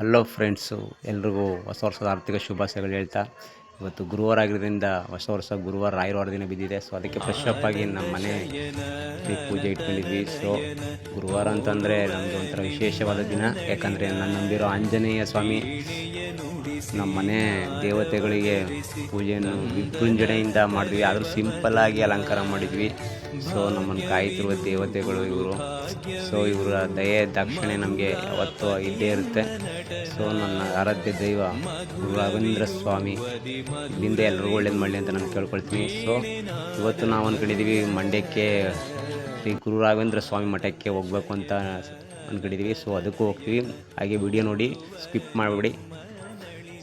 Hello friends ಎಲ್ರಿಗೂ ಹೊಸ ವರ್ಷದ ಆರ್ಥಿಕ ಶುಭಾಶಯಗಳು ಹೇಳ್ತಾ, ಇವತ್ತು ಗುರುವಾರ ಆಗಿರೋದ್ರಿಂದ ಹೊಸ ವರ್ಷ ಗುರುವಾರ ರಾಯರವಾರ ದಿನ ಬಿದ್ದಿದೆ. ಸೊ ಅದಕ್ಕೆ ಫ್ರೆಶ್ ಅಪ್ ಆಗಿ ನಮ್ಮ ಮನೆ ಪೂಜೆ ಇಟ್ಕೊಂಡಿದ್ವಿ. ಸೊ ಗುರುವಾರ ಅಂತಂದರೆ ನಮ್ಮದು ಒಂಥರ ವಿಶೇಷವಾದ ದಿನ. ಯಾಕಂದರೆ ನಾನು ನಂಬಿರೋ ಆಂಜನೇಯ ಸ್ವಾಮಿ ನಮ್ಮ ಮನೆ ದೇವತೆಗಳಿಗೆ ಪೂಜೆಯನ್ನು ವಿಜೃಂಭಣೆಯಿಂದ ಮಾಡಿದ್ವಿ. ಆದರೂ ಸಿಂಪಲ್ಲಾಗಿ ಅಲಂಕಾರ ಮಾಡಿದ್ವಿ. ಸೊ ನಮ್ಮನ್ನು ಕಾಯ್ತಿರುವ ದೇವತೆಗಳು ಇವರು. ಸೊ ಇವರ ದಯೆ, ದಾಕ್ಷಿಣ್ಯ ನಮಗೆ ಯಾವತ್ತು ಇದ್ದೇ ಇರುತ್ತೆ. ಸೊ ನನ್ನ ಆರಾಧ್ಯ ದೈವ ಗುರು ರಾಘವೇಂದ್ರ ಸ್ವಾಮಿ ಇಲ್ಲಿಂದ ಎಲ್ಲರಿಗೂ ಒಳ್ಳೇದು ಮಾಡಲಿ ಅಂತ ನಾನು ಕೇಳ್ಕೊಳ್ತೀನಿ. ಸೊ ಇವತ್ತು ನಾವು ಅಂದ್ಕೊಂಡಿದ್ದೀವಿ ಮಂಡ್ಯಕ್ಕೆ ಶ್ರೀ ಗುರು ರಾಘವೇಂದ್ರ ಸ್ವಾಮಿ ಮಠಕ್ಕೆ ಹೋಗ್ಬೇಕು ಅಂತ ಅಂದ್ಕೊಂಡಿದ್ದೀವಿ ಸೊ ಅದಕ್ಕೂ ಹೋಗ್ತೀವಿ. ಹಾಗೆ ವಿಡಿಯೋ ನೋಡಿ ಸ್ಕಿಪ್ ಮಾಡಿಬಿಡಿ.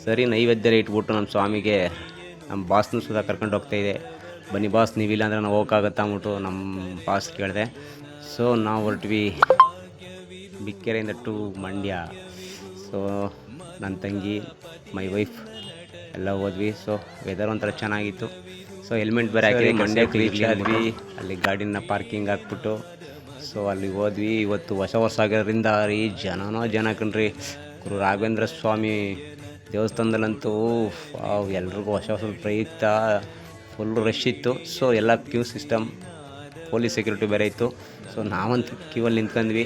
ಸರಿ ನೈವೇದ್ಯರ ಇಟ್ಬಿಟ್ಟು ನಮ್ಮ ಸ್ವಾಮಿಗೆ ನಮ್ಮ ಬಾಸ್ನೂ ಸುಧಾ ಕರ್ಕೊಂಡು ಹೋಗ್ತಾಯಿದ್ದೆ ಬನ್ನಿ ಬಾಸ್ ನೀವಿಲ್ಲ ಅಂದರೆ ನಾವು ಹೋಗೋಕ್ಕಾಗತ್ತಾ ಅಂದ್ಬಿಟ್ಟು ನಮ್ಮ ಬಾಸ್ ಕೇಳಿದೆ ಸೊ ನಾವು ಹೊರಟ್ವಿ ಬಿಕ್ಕೆರೆಯಿಂದ ಟು ಮಂಡ್ಯ. ಸೊ ನನ್ನ ತಂಗಿ ಮೈ ವೈಫ್ ಎಲ್ಲ ಹೋದ್ವಿ. ಸೊ ವೆದರ್ ಒಂಥರ ಚೆನ್ನಾಗಿತ್ತು. ಸೊ ಹೆಲ್ಮೆಟ್ ಬೇರೆ ಹಾಕಿ ಮಂಡ್ಯ ಕ್ಲೀನ್ ಆದ್ವಿ ಅಲ್ಲಿ ಗಾಡಿನ ಪಾರ್ಕಿಂಗ್ ಹಾಕ್ಬಿಟ್ಟು. ಸೊ ಅಲ್ಲಿ ಹೋದ್ವಿ. ಇವತ್ತು ಹೊಸ ವರ್ಷ ಆಗಿರೋದ್ರಿಂದ ರೀ ಜನನೋ ಜನ ಕಣ್ರಿ. ಗುರು ರಾಘವೇಂದ್ರ ಸ್ವಾಮಿ ದೇವಸ್ಥಾನದಲ್ಲಂತೂ ವಾವ್, ಎಲ್ರಿಗೂ ಹೊಸ ಹೊಸ ಪ್ರಯುಕ್ತ ಫುಲ್ ರಶ್ ಇತ್ತು. ಸೊ ಎಲ್ಲ ಕ್ಯೂ ಸಿಸ್ಟಮ್ ಪೊಲೀಸ್ ಸೆಕ್ಯೂರಿಟಿ ಬೇರೆ ಇತ್ತು. ಸೊ ನಾವಂತೂ ಕ್ಯೂವಲ್ಲಿ ನಿಂತ್ಕೊಂಡ್ವಿ.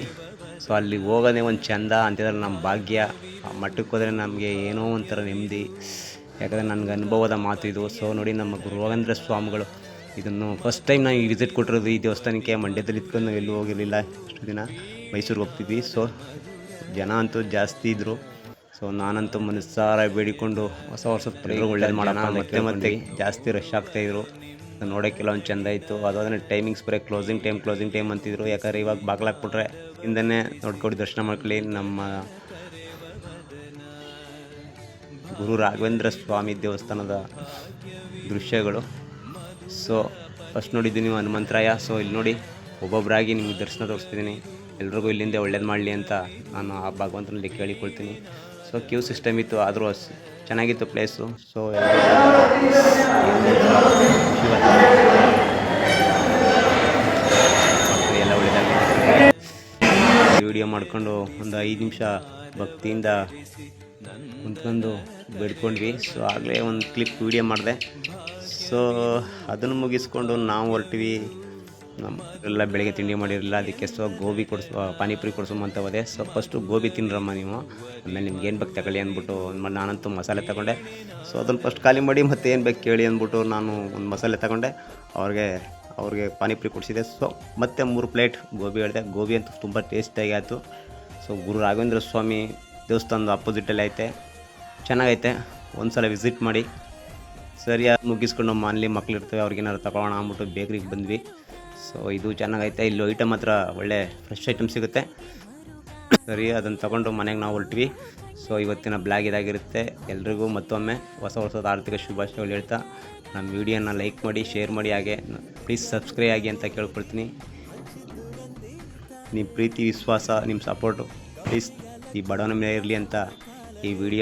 ಸೊ ಅಲ್ಲಿ ಹೋಗೋದೇ ಒಂದು ಚಂದ ಅಂತಿದ್ರೆ ನಮ್ಮ ಭಾಗ್ಯ. ಆ ಮಟ್ಟಕ್ಕೆ ಹೋದರೆ ನಮಗೆ ಏನೋ ಒಂಥರ ನೆಮ್ಮದಿ. ಯಾಕಂದರೆ ನನಗೆ ಅನುಭವದ ಮಾತು ಇದು. ಸೊ ನೋಡಿ ನಮ್ಮ ಗುರು ರಾಘವೇಂದ್ರ ಸ್ವಾಮಿಗಳು ಇದನ್ನು ಫಸ್ಟ್ ಟೈಮ್ ನಾವು ವಿಸಿಟ್ ಕೊಟ್ಟಿರೋದು ಈ ದೇವಸ್ಥಾನಕ್ಕೆ. ಮಂಡ್ಯದಲ್ಲಿ ಇಟ್ಕೊಂಡು ನಾವು ಎಲ್ಲೂ ಹೋಗಿರಲಿಲ್ಲ. ಇಷ್ಟು ದಿನ ಮೈಸೂರಿಗೆ ಹೋಗ್ತಿದ್ವಿ. ಸೊ ಜನ ಅಂತೂ ಜಾಸ್ತಿ ಇದ್ದರು ಸೊ ನಾನಂತೂ ಮನಸ್ಸಾರ ಬೇಡಿಕೊಂಡು ಹೊಸ ವರ್ಷದ ಪ್ರಯೋಗ ಒಳ್ಳೇದು ಮಾಡೋಣ ಮತ್ತೆ ಮತ್ತೆ ಜಾಸ್ತಿ ರಶ್ ಆಗ್ತಾಯಿದ್ರು. ನೋಡೋಕ್ಕೆಲ್ಲ ಒಂದು ಚೆಂದ ಇತ್ತು ಅದಾದ್ರೆ ಟೈಮಿಂಗ್ಸ್ ಬರೀ ಕ್ಲೋಸಿಂಗ್ ಟೈಮ್ ಕ್ಲೋಸಿಂಗ್ ಟೈಮ್ ಅಂತಿದ್ರು. ಯಾಕಂದ್ರೆ ಇವಾಗ ಬಾಗ್ಲಾಕ್ಬಿಟ್ರೆ ಹಿಂದನೇ ನೋಡ್ಕೊಂಡು ದರ್ಶನ ಮಾಡ್ಕೊಳ್ಳಿ. ನಮ್ಮ ಗುರು ರಾಘವೇಂದ್ರ ಸ್ವಾಮಿ ದೇವಸ್ಥಾನದ ದೃಶ್ಯಗಳು. ಸೊ ಫಸ್ಟ್ ನೋಡಿದ್ದು ನೀವು ಹನುಮಂತರಾಯ. ಸೊ ಇಲ್ಲಿ ನೋಡಿ ಒಬ್ಬೊಬ್ಬರಾಗಿ ನಿಮಗೆ ದರ್ಶನ ತೋರಿಸ್ತಿದ್ದೀನಿ. ಎಲ್ರಿಗೂ ಇಲ್ಲಿಂದ ಒಳ್ಳೇದು ಮಾಡಲಿ ಅಂತ ನಾನು ಆ ಭಗವಂತನಲ್ಲಿ ಕೇಳಿಕೊಳ್ತೀನಿ. ಸೊ ಕ್ಯೂ ಸಿಸ್ಟಮ್ ಇತ್ತು, ಆದರೂ ಚೆನ್ನಾಗಿತ್ತು ಪ್ಲೇಸು. ಸೊ, ಎಲ್ಲ ಒಳ್ಳೆಯದಾಗಿ ವಿಡಿಯೋ ಮಾಡಿಕೊಂಡು ಒಂದು ಐದು ನಿಮಿಷ ಭಕ್ತಿಯಿಂದ ಕುಂತ್ಕೊಂಡು ಬೇಡ್ಕೊಂಡ್ವಿ. ಸೊ, ಆಗಲೇ ಒಂದು ಕ್ಲಿಪ್ ವಿಡಿಯೋ ಮಾಡಿದೆ. ಸೊ, ಅದನ್ನು ಮುಗಿಸ್ಕೊಂಡು ನಾವು ಹೊರಟ್ವಿ. ಎಲ್ಲ ಬೆಳಗ್ಗೆ ತಿಂಡಿ ಮಾಡಿರಲಿಲ್ಲ. ಅದಕ್ಕೆ ಸೊ ಗೋಬಿ ಕೊಡಿಸು ಪಾನಿಪುರಿ ಕೊಡಿಸೋಮ ಅಂತ ಹೋದೆ ಸೊ ಫಸ್ಟು ಗೋಬಿ ತಿನ್ರಮ್ಮ ನೀವು. ಆಮೇಲೆ ನಿಮ್ಗೆ ಏನು ಬೇಕು ತಗೊಳ್ಳಿ ಅಂದ್ಬಿಟ್ಟು ನಾನಂತೂ ಮಸಾಲೆ ತಗೊಂಡೆ. ಸೊ ಅದನ್ನು ಫಸ್ಟ್ ಖಾಲಿ ಮಾಡಿ ಮತ್ತೆ ಏನು ಬೇಕು ಕೇಳಿ ಅಂದ್ಬಿಟ್ಟು ನಾನು ಒಂದು ಮಸಾಲೆ ತಗೊಂಡೆ. ಅವ್ರಿಗೆ ಅವ್ರಿಗೆ ಪಾನಿಪುರಿ ಕೊಡಿಸಿದೆ ಸೊ ಮತ್ತೆ ಮೂರು ಪ್ಲೇಟ್ ಗೋಬಿ ಹೇಳಿದೆ. ಗೋಬಿ ಅಂತೂ ತುಂಬ ಟೇಸ್ಟಿಯಾಗಿ ಆಯಿತು. ಸೊ ಗುರು ರಾಘವೇಂದ್ರ ಸ್ವಾಮಿ ದೇವಸ್ಥಾನದ ಅಪೋಸಿಟಲ್ಲಿ ಐತೆ. ಚೆನ್ನಾಗೈತೆ. ಒಂದು ಸಲ ವಿಸಿಟ್ ಮಾಡಿ. ಸರಿಯಾಗಿ ಮುಗಿಸ್ಕೊಂಡು ನಮ್ಮ ಮನೇಲಿ ಮಕ್ಳು ಇರ್ತವೆ ಅವ್ರಿಗೇನಾದ್ರು ತಗೊಳ್ಳೋಣ ಅಂದ್ಬಿಟ್ಟು ಬೇಕ್ರಿಗೆ ಬಂದ್ವಿ. ಸೊ ಇದು ಚೆನ್ನಾಗೈತೆ. ಇಲ್ಲಿ ಐಟಮ್ ಹತ್ರ ಒಳ್ಳೆ ಫ್ರೆಶ್ ಐಟಮ್ ಸಿಗುತ್ತೆ. ಸರಿ, ಅದನ್ನು ತಗೊಂಡು ಮನೆಗೆ ನಾವು ಹೊರಟ್ವಿ. ಸೊ ಇವತ್ತಿನ ಬ್ಲಾಗ್ ಇದಾಗಿರುತ್ತೆ. ಎಲ್ರಿಗೂ ಮತ್ತೊಮ್ಮೆ ಹೊಸ ಹೊಸದ ಆರ್ಥಿಕ ಶುಭಾಶಯಗಳು ಹೇಳ್ತಾ, ನಮ್ಮ ವಿಡಿಯೋನ ಲೈಕ್ ಮಾಡಿ, ಶೇರ್ ಮಾಡಿ, ಹಾಗೆ ಪ್ಲೀಸ್ ಸಬ್ಸ್ಕ್ರೈಬ್ ಆಗಿ ಅಂತ ಕೇಳ್ಕೊಳ್ತೀನಿ. ನಿಮ್ಮ ಪ್ರೀತಿ, ವಿಶ್ವಾಸ ನಿಮ್ಮ ಸಪೋರ್ಟು ಪ್ಲೀಸ್ ಈ ಬಡವನ ಮೇಲೆ ಇರಲಿ ಅಂತ ಈ ವಿಡಿಯೋ